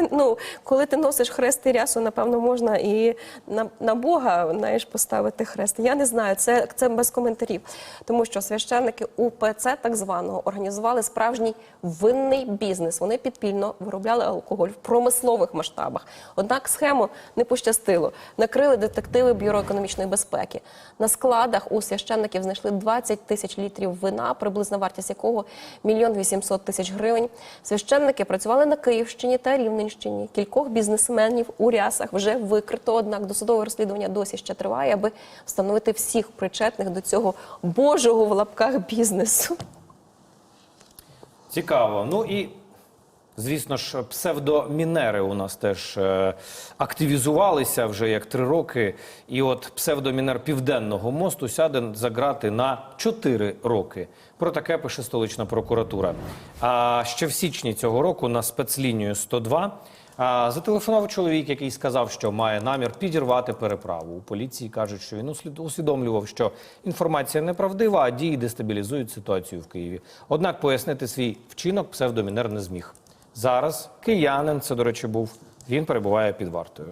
Ну, коли ти носиш хрест і рясу, напевно, можна і на, на Бога знаєш, поставити хрест. Я не знаю, це, це без коментарів. Тому що священники УПЦ так званого організували справжній винний бізнес. Вони підпільно виробляли алкоголь в промислових масштабах. Однак схему не пощастило. Накрили детективи Бюро економічної безпеки. На складах у священників знайшли 20 тисяч літрів вина, приблизна вартість якого мільйон 800 тисяч гривень. Священники працювали на Київщині та Рівненщині. Кількох бізнесменів у рясах вже викрито. Однак досудове розслідування досі ще триває, аби встановити всіх причетних до цього божого в лапках бізнесу. Цікаво. Ну і звісно ж, псевдомінери у нас теж е, активізувалися вже як три роки. І от псевдомінер Південного мосту сяде за грати на 4 роки. Про таке пише столична прокуратура. А ще в січні цього року на спецлінію 102 а, зателефонував чоловік, який сказав, що має намір підірвати переправу. У поліції кажуть, що він усвідомлював, що інформація неправдива, а дії дестабілізують ситуацію в Києві. Однак пояснити свій вчинок псевдомінер не зміг. Зараз киянин, це, до речі, був, він перебуває під вартою.